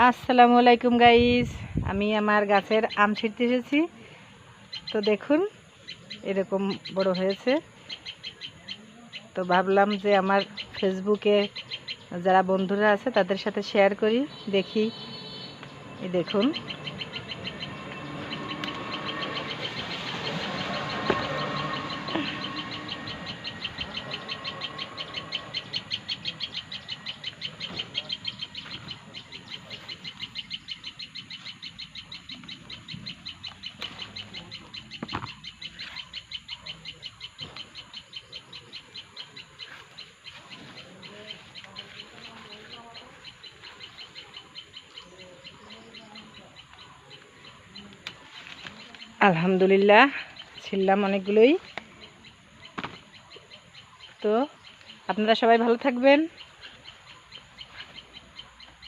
আসসালামু আলাইকুম গাইস আমি আমার গাছের আম ছিঁড়তে এসেছি। তো দেখুন, এরকম বড় হয়েছে। তো ভাবলাম যে আমার ফেসবুকে যারা বন্ধুরা আছে, তাদের সাথে শেয়ার করি, দেখি। দেখুন আলহামদুলিল্লাহ ছিললাম অনেকগুলোই। তো আপনারা সবাই ভালো থাকবেন।